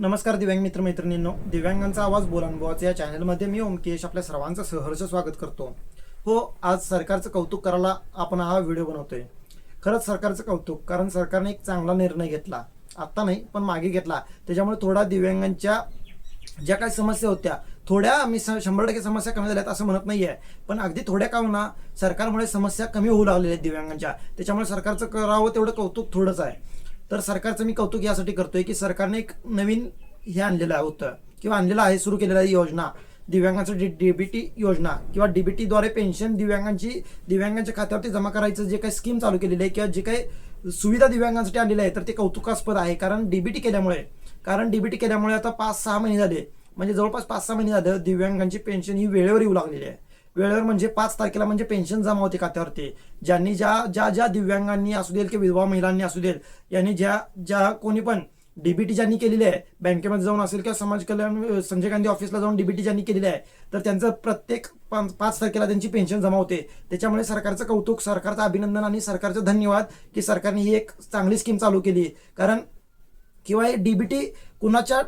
नमस्कार दिव्यांग मित्र मैत्रिणींनो दिव्यांगांचा आवाज बोलानुभवाचा या चॅनलमध्ये मी ओमकेश आपल्या सर्वांचं सहर्ष स्वागत करतो. हो आज सरकारचं कौतुक करायला आपण हा व्हिडिओ बनवतोय. खरंच सरकारचं कौतुक कारण सरकारने एक चांगला निर्णय घेतला. आत्ता नाही पण मागे घेतला. त्याच्यामुळे थोडा दिव्यांगांच्या ज्या काही समस्या होत्या थोड्या मी स- शंभर टक्के समस्या कमी झाल्यात असं म्हणत नाही आहे पण अगदी थोड्या का होणार सरकारमुळे समस्या कमी होऊ लागलेल्या आहेत दिव्यांगांच्या. त्याच्यामुळे सरकारचं करावं तेवढं कौतुक थोडंच आहे. तर सरकारचं मी कौतुक यासाठी करतोय की सरकारने एक नवीन हे आणलेलं होतं किंवा आणलेलं आहे सुरू केलेलं आहे योजना दिव्यांगांसाठी डी डीबीटी योजना किंवा डीबीटीद्वारे पेन्शन दिव्यांगांची दिव्यांगांच्या खात्यावरती जमा करायचं जे काही स्कीम चालू केलेली आहे किंवा जे काही सुविधा दिव्यांगांसाठी आणलेली आहे तर ते कौतुकास्पद आहे. कारण डीबीटी केल्यामुळे कारण डीबीटी केल्यामुळे आता पाच सहा महिने झाले म्हणजे जवळपास पाच सहा महिने झाले दिव्यांगांची पेन्शन ही वेळेवर येऊ लागलेली आहे. वेळेवर म्हणजे पाच तारखेला म्हणजे पेन्शन जमा होते खात्यावरती. ज्यांनी ज्या ज्या ज्या दिव्यांगांनी असू देल किंवा विधवा महिलांनी असू देल यांनी ज्या ज्या कोणी पण डीबीटी ज्यांनी केलेली आहे बँकेमध्ये जाऊन असेल किंवा समाज कल्याण संजय गांधी ऑफिसला जाऊन डीबीटी ज्यांनी केलेली आहे तर त्यांचं प्रत्येक पाच पाच तारखेला त्यांची पेन्शन जमा होते. त्याच्यामुळे सरकारचं कौतुक सरकारचं अभिनंदन आणि सरकारचं धन्यवाद की सरकारने ही एक चांगली स्कीम चालू केली. कारण किंवा हे डीबीटी कुणाच्या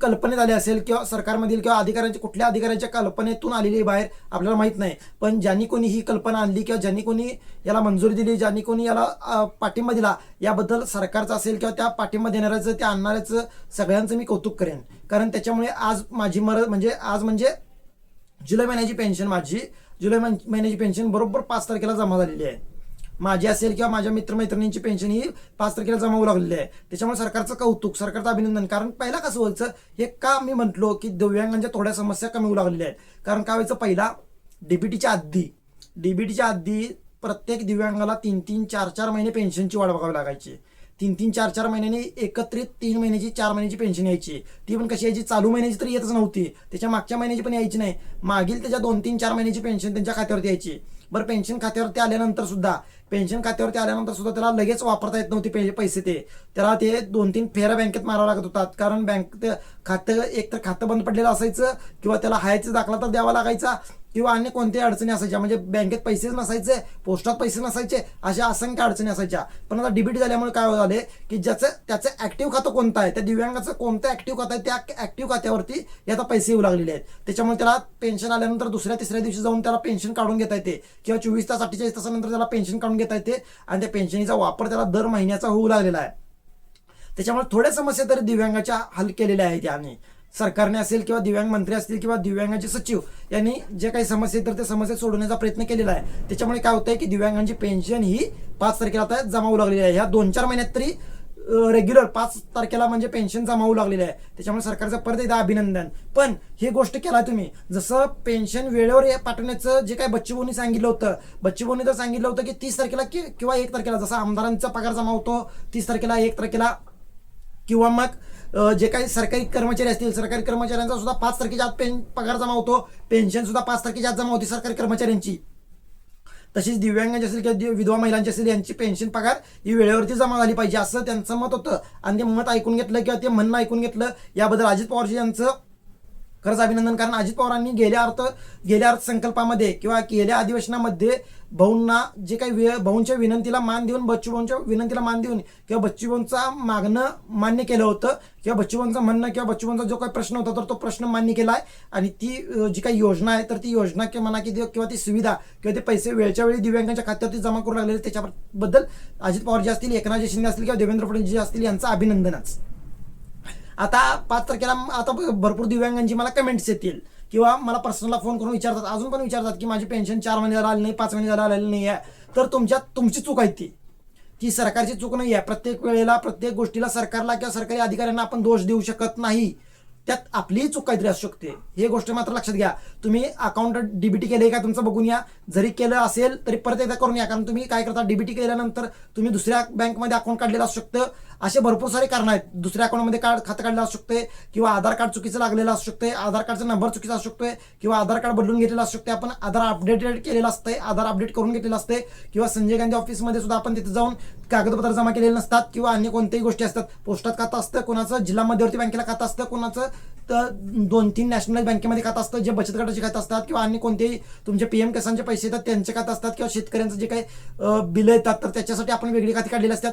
कल्पनेत आले असेल किंवा सरकारमधील किंवा अधिकाऱ्यांच्या कुठल्या अधिकाऱ्यांच्या कल्पनेतून आलेली आहे बाहेर आपल्याला माहीत नाही. पण ज्यांनी कोणी ही कल्पना आणली किंवा ज्यांनी कोणी याला मंजुरी दिली ज्यांनी कोणी याला पाठिंबा दिला याबद्दल सरकारचं असेल किंवा त्या पाठिंबा देणाऱ्याचं त्या आणणाऱ्याचं सगळ्यांचं मी कौतुक करेन. कारण त्याच्यामुळे आज माझी मर म्हणजे आज म्हणजे जुलै महिन्याची पेन्शन माझी जुलै महिन्याची पेन्शन बरोबर पाच तारखेला जमा झालेली आहे. माझी असेल किंवा माझ्या मित्रमैत्रिणींची पेन्शन ही पाच तारखेला जमा होऊ लागलेली आहे. त्याच्यामुळे सरकारचं कौतुक सरकारचं अभिनंदन. कारण पहिला कसं व्हायचं हे का मी म्हटलो की दिव्यांगांच्या थोड्या समस्या कमी होऊ लागलेल्या आहेत. कारण काय व्हायचं पहिला डीबीटीच्या आधी डीबीटीच्या आधी प्रत्येक दिव्यांगाला तीन तीन चार चार महिने पेन्शनची वाढ बघावी लागायची. तीन तीन चार चार महिन्यांनी एकत्रित तीन महिन्याची चार महिन्याची पेन्शन यायची. ती पण कशी यायची चालू महिन्याची तर येतच नव्हती. त्याच्या मागच्या महिन्याची पण यायची नाही. मागील त्याच्या दोन तीन चार महिन्याची पेन्शन त्यांच्या खात्यावरती यायची. बरं पेन्शन खात्यावरती आल्यानंतर सुद्धा पेन्शन खात्यावरती आल्यानंतर सुद्धा त्याला लगेच वापरता येत नव्हते पैसे ते. त्याला ते दोन तीन फेऱ्या बँकेत मारावं लागत होतात कारण बँक खातं एक तर खातं बंद पडलेलं असायचं किंवा त्याला हायचा दाखला तर द्यावा लागायचा किंवा अन्य कोणत्याही अडचणी असायच्या. म्हणजे बँकेत पैसेच नसायचे पोस्टात पैसे नसायचे अशा असंख्य अडचणी असायच्या. पण आता डिबिट झाल्यामुळे काय झाले की ज्याचं त्याचं ऍक्टिव्ह खातं कोणतं आहे त्या दिव्यांगाचं कोणतं ऍक्टिव्ह खातं आहे त्या ऍक्टिव्ह खात्यावरती हे आता पैसे येऊ लागलेले आहेत. त्याच्यामुळे त्याला पेन्शन आल्यानंतर दुसऱ्या तिसऱ्या दिवशी जाऊन त्याला पेन्शन काढून घेता येते. किंवा चोवीस तास अठ्ठेचाळीस तासानंतर त्याला पेन्शन काढून घेता येते आणि त्या पेन्शनीचा वापर त्याला दर महिन्याचा होऊ लागलेला आहे. त्याच्यामुळे थोड्या समस्या तरी दिव्यांगाच्या हल केलेल्या आहेत याने. सरकारने असेल किंवा दिव्यांग मंत्री असतील किंवा दिव्यांगाचे सचिव यांनी जे काही समस्या तर त्या समस्या सोडवण्याचा प्रयत्न केलेला आहे. त्याच्यामुळे काय होतंय की दिव्यांगांची पेन्शन ही पाच तारखेला आता जमा होऊ लागलेली आहे. ह्या दोन चार महिन्यात तरी रेग्युलर पाच तारखेला म्हणजे पेन्शन जमा होऊ लागलेली आहे. त्याच्यामुळे सरकारचं परत एकदा अभिनंदन. पण ही गोष्ट केला तुम्ही. जसं पेन्शन वेळेवर हे पाठवण्याचं जे काय बच्चूभाऊनी सांगितलं होतं. बच्चूभाऊनी तर सांगितलं होतं की तीस तारखेला कि- किंवा एक तारखेला. जसा आमदारांचा पगार जमा होतो तीस तारखेला एक तारखेला. किंवा मग जे काही सरकारी कर्मचारी असतील सरकारी कर्मचाऱ्यांचा सुद्धा पाच तारखेच्या आत पेन पगार जमा होतो. पेन्शन सुद्धा पाच तारखेच्या आत जमा होती सरकारी कर्मचाऱ्यांची. तशीच दिव्यांगांची असेल किंवा विधवा महिलांची असेल यांची पेन्शन पगार ही वेळेवरती जमा झाली पाहिजे असं त्यांचं मत होतं. आणि ते मत ऐकून घेतलं किंवा ते म्हणणं ऐकून घेतलं याबद्दल अजित पवारजी यांचं खरंच अभिनंदन. कारण अजित पवारांनी गेल्या अर्थ गेल्या अर्थसंकल्पामध्ये किंवा गेल्या अधिवेशनामध्ये भाऊंना जे काही वे भाऊंच्या विनंतीला मान देऊन बच्चूभाऊंच्या विनंतीला मान देऊन किंवा बच्चूभाऊंचा मागणं मान्य केलं होतं किंवा बच्चूभाऊंचं म्हणणं किंवा बच्चूभाऊंचा जो काही प्रश्न होता तर तो प्रश्न मान्य केला आहे. आणि ती जी काही योजना आहे तर ती योजना किंवा म्हणा की किंवा ती सुविधा किंवा ते पैसे वेळच्या वेळी दिव्यांगांच्या खात्यावरती जमा करू लागलेले त्याच्याबद्दल अजित पवार जे असतील एकनाथ शिंदे असतील किंवा देवेंद्र फडणवीस जे असतील यांचं अभिनंदनच. आता पाच तारखेला आता भरपूर दिव्यांगांची मला कमेंट्स येतील. किंवा मला पर्सनलला फोन करून विचारतात. अजून पण विचारतात की माझी पेन्शन चार महिने झाला आली नाही पाच महिने झाला आलेली नाही आहे तर तुमच्या तुमची चूक आहे ती. ती सरकारची चूक नाही आहे प्रत्येक वेळेला प्रत्येक गोष्टीला सरकारला किंवा सरकारी अधिकाऱ्यांना आपण दोष देऊ शकत नाही. त्यात आपलीही चूक काहीतरी असू शकते. हे गोष्ट मात्र लक्षात घ्या. तुम्ही अकाउंट डीबीटी केले का तुमचं बघून या. जरी केलं असेल तरी परत एकदा करून या. कारण तुम्ही काय करता डीबीटी केल्यानंतर तुम्ही दुसऱ्या बँकमध्ये अकाउंट काढलेलं असू शकतं. असे भरपूर सारे कारण आहेत. दुसऱ्या अकाउंटमध्ये कार्ड खातं काढलं असू शकते किंवा आधार कार्ड चुकीचं लागलेलं असू शकते आधार कार्डचा नंबर चुकीचा असू शकतोय किंवा आधार कार्ड बदलून घेतलेलं असू शकते आपण आधार अपडेटेड केलेलं असतंय आधार अपडेट करून घेतलेलं असते किंवा संजय गांधी ऑफिसमध्ये सुद्धा आपण तिथे जाऊन कागदपत्र जमा केलेले नसतात किंवा अन्य कोणत्याही गोष्टी असतात. पोस्टात खातं असतं कोणाचं जिल्हा मध्यवर्ती बँकेला खातं असतं कोणाचं तर दोन तीन नॅशनल बँकेमध्ये खातं असतं जे बचत गटाचे खातं असतात किंवा अन्य कोणतेही तुमचे पीएम किसानचे पैसे येतात त्यांचे खातं असतात किंवा शेतकऱ्यांचं जे काही बिलं येतात तर त्याच्यासाठी आपण वेगळी खाती काढलेली असतात.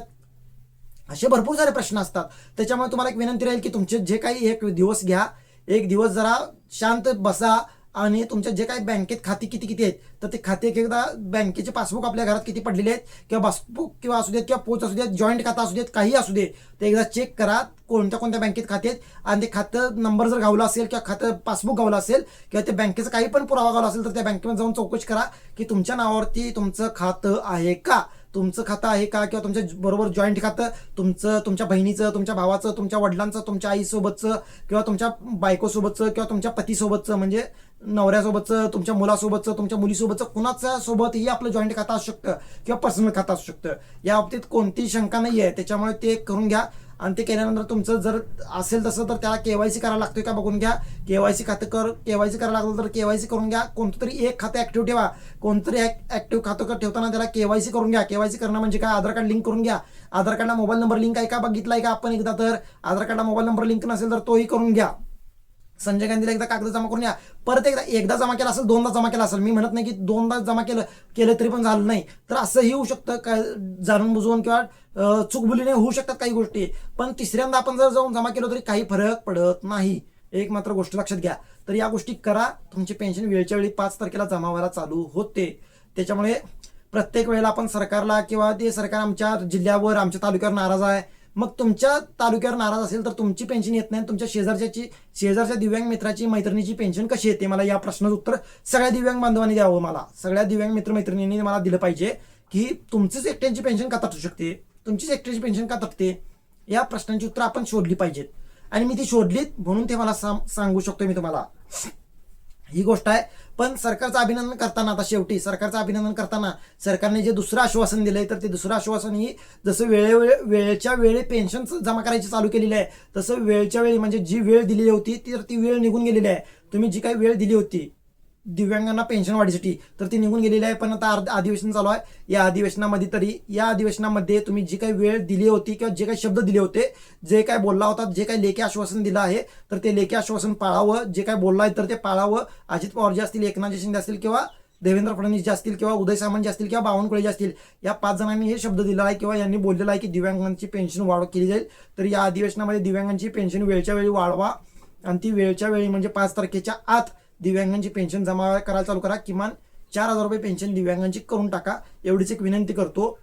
असे भरपूर सारे प्रश्न असतात. त्याच्यामुळे तुम्हाला एक विनंती राहील की तुमचे जे काही एक दिवस घ्या एक दिवस जरा शांत बसा आणि तुमच्या जे काही बँकेत खाती किती किती आहेत तर ते खाते एक एकदा बँकेचे पासबुक आपल्या घरात किती पडलेले आहेत किंवा पासबुक किंवा असू देत किंवा पोच असू देत जॉईंट खाता असू देत काही असू दे ते एकदा चेक करा कोणत्या कोणत्या बँकेत खाते आहेत. आणि ते खातं नंबर जर गावला असेल किंवा खातं पासबुक गावलं असेल किंवा ते बँकेचं काही पण पुरावा गावला असेल तर त्या बँकेमध्ये जाऊन चौकशी करा की तुमच्या नावावरती तुमचं खातं आहे का. तुमचं खातं आहे का? किंवा तुमच्या बरोबर जॉईंट खातं तुमचं तुमच्या बहिणीचं तुमच्या भावाचं तुमच्या वडिलांचं तुमच्या आईसोबतचं किंवा तुमच्या बायकोसोबतचं किंवा तुमच्या पतीसोबतचं म्हणजे नवऱ्यासोबतचं तुमच्या मुलासोबतचं तुमच्या मुलीसोबतचं कुणाच्या सोबतही आपलं जॉईंट खातं असू शकतं किंवा पर्सनल खातं असू शकतं. या बाबतीत कोणतीही शंका नाही आहे त्याच्यामुळे ते करून घ्या. आणि ते केल्यानंतर तुमचं जर असेल तसं तर त्याला केवायसी करायला लागतोय का? बघून घ्या. केवायसी खातं कर केवायसी करायला लागलं तर केवायसी करून घ्या. कोणतं तरी एक खातं ऍक्टिव्ह ठेवा. कोणतरी ऍक्टिव्ह खातं कर ठेवताना त्याला केवायसी करून घ्या. केवायसी करणं म्हणजे काय? आधार कार्ड लिंक करून घ्या. आधार कार्डला मोबाईल नंबर लिंक आहे का? बघितलाय का आपण एकदा तर? आधार कार्डला मोबाईल नंबर लिंक नसेल तर तोही करून घ्या. संजय गांधीला एकदा कागद जमा करून या. परत एकदा एकदा जमा केला असेल दोनदा जमा केला असेल. मी म्हणत नाही की दोनदा जमा केलं केलं तरी पण झालं नाही. तर असंही होऊ शकतं काय जाणून बुजवून किंवा चुकबुलीने होऊ शकतात काही गोष्टी. पण तिसऱ्यांदा आपण जर जाऊन जमा केलं तरी काही फरक पडत नाही. एक मात्र गोष्ट लक्षात घ्या. तर या गोष्टी करा. तुमची पेन्शन वेळच्या वेळी पाच तारखेला जमा व्हायला चालू होते. त्याच्यामुळे प्रत्येक वेळेला आपण सरकारला किंवा ते सरकार आमच्या जिल्ह्यावर आमच्या तालुक्यावर नाराज आहे. मग तुमच्या तालुक्यावर नाराज असेल तर तुमची पेन्शन येत नाही तुमच्या शेजारच्याची शेजारच्या दिव्यांग मित्राची मैत्रिणीची पेन्शन कशी येते? मला या प्रश्नाचं उत्तर सगळ्या दिव्यांग बांधवांनी द्यावं मला. सगळ्या दिव्यांग मित्र मैत्रिणींनी मला दिलं पाहिजे की तुमचीच एकट्यांची पेन्शन का तटू शकते? तुमचीच एकट्याची पेन्शन का तटते? या प्रश्नांची उत्तर आपण शोधली पाहिजेत. आणि मी ती शोधलीत म्हणून ते मला सांगू शकतो मी तुम्हाला. ही गोष्ट आहे पण सरकारचं अभिनंदन करताना आता शेवटी सरकारचं अभिनंदन करताना सरकारने जे दुसरं आश्वासन दिलंय तर ते दुसरं आश्वासन ही जसं वेळेवेळे वेळच्या वेळी पेन्शन जमा करायची चालू केलेली आहे तसं वेळच्या वेळी म्हणजे जी वेळ दिलेली होती ती तर ती वेळ निघून गेलेली आहे. तुम्ही जी काही वेळ दिली होती दिव्यांगांना पेन्शन वाढीसाठी. तर ती निघून गेलेली आहे पण आता अर्ध- अधिवेशन चालू आहे. या अधिवेशनामध्ये तरी या अधिवेशनामध्ये तुम्ही जी काही वेळ दिली होती किंवा जे काही शब्द दिले होते जे काय बोलला होता जे काही लेखी आश्वासन दिलं आहे तर ते लेखी आश्वासन पाळावं. जे काय बोलला आहे तर ते पाळावं. अजित पवार जे असतील एकनाथ शिंदे असतील किंवा देवेंद्र फडणवीस जे असतील किंवा उदय सामंत जे असतील किंवा बावनकुळे जे असतील या पाच जणांनी हे शब्द दिला आहे किंवा यांनी बोललेलं आहे की दिव्यांगांची पेन्शन वाढ केली जाईल. तर या अधिवेशनामध्ये दिव्यांगांची पेन्शन वेळच्या वेळी वाढवा. आणि ती वेळच्या वेळी म्हणजे पाच तारखेच्या आत दिव्यांगांची पेन्शन जमा करायला चालू करा. किमान चार हजार रुपये पेन्शन दिव्यांगांची करून टाका. एवढीच एक विनंती करतो.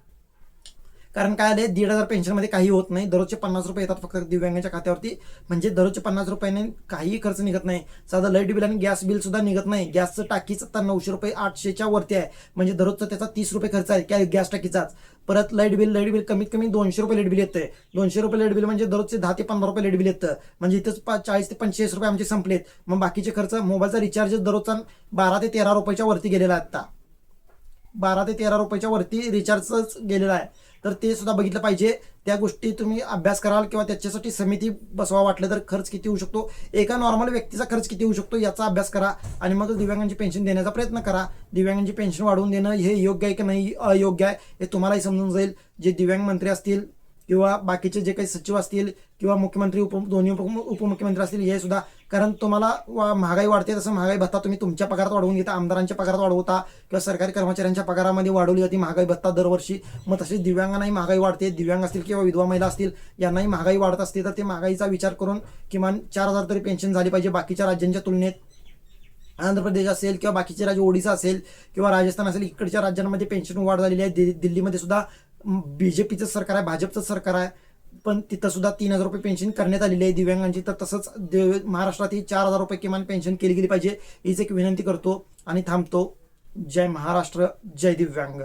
कारण काय आले दीड हजार पेन्शनमध्ये काही होत नाही. दररोजचे पन्नास रुपये येतात फक्त दिव्यांगाच्या खात्यावरती. म्हणजे दररोजचे पन्नास रुपयाने काही खर्च निघत नाही. साधं लाइट बिल आणि गॅस बिल सुद्धा निघत नाही. गॅसचं टाकीचं तर नऊशे रुपये आठशेच्या वरती आहे. म्हणजे दररोजचा त्याचा तीस रुपये खर्च आहे काय गॅस टाकीचाच. परत लाइट बिल लाइट बिल कमीत कमी दोनशे रुपये लाइट बिल येतं दोनशे रुपये लाइट बिल म्हणजे दररोजचे दहा ते पंधरा रुपये लाइट बिल येतं. म्हणजे इथंच पा- चाळीस ते पंचेचाळीस रुपये आमचे संपलेत. मग बाकीचे खर्च मोबाईलचा रिचार्ज दररोजचा बारा ते तेरा रुपयाच्या वरती गेलेला आहे आता बारा ते तेरा रुपयाच्या वरती रिचार्जच गेलेला आहे. तर ते सुद्धा बघितलं पाहिजे. त्या गोष्टी तुम्ही अभ्यास कराल किंवा त्याच्यासाठी समिती बसवा वाटलं तर खर्च किती होऊ शकतो. एका नॉर्मल व्यक्तीचा खर्च किती होऊ शकतो याचा अभ्यास करा आणि मग दिव्यांगांची पेन्शन देण्याचा प्रयत्न करा. दिव्यांगांची पेन्शन वाढवून देणं हे योग्य आहे की नाही? अयोग्य आहे हे तुम्हालाही समजून जाईल. जे दिव्यांग मंत्री असतील किंवा बाकीचे जे काही सचिव असतील किंवा मुख्यमंत्री उप दोन्ही उप उपमुख्यमंत्री असतील हे सुद्धा कारण तुम्हाला वा- महागाई वाढते तसं महागाई भत्ता तुम्ही तुमच्या पगारात वाढवून घेता आमदारांच्या पगारात वाढवता किंवा सरकारी कर्मचाऱ्यांच्या पगारामध्ये वाढवली जाते महागाई भत्ता दरवर्षी. मग तशी दिव्यांगांनाही महागाई वाढते. दिव्यांग असतील किंवा विधवा महिला असतील यांनाही महागाई वाढत असते. तर ते महागाईचा विचार करून किमान चार हजार तरी पेन्शन झाली पाहिजे बाकीच्या राज्यांच्या तुलनेत. आंध्र प्रदेश असेल किंवा बाकीचे राज्य ओडिसा असेल किंवा राजस्थान असेल इकडच्या राज्यांमध्ये पेन्शन वाढ झालेली आहे. दिल्लीमध्ये सुद्धा बीजेपीचं सरकार आहे भाजपचं सरकार आहे. पण तिथं सुद्धा तीन हजार रुपये पेन्शन करण्यात आलेली आहे दिव्यांगांची. तर तसंच देव महाराष्ट्रातही चार हजार रुपये किमान पेन्शन केली गेली पाहिजे हीच एक विनंती करतो आणि थांबतो. जय महाराष्ट्र जय दिव्यांग.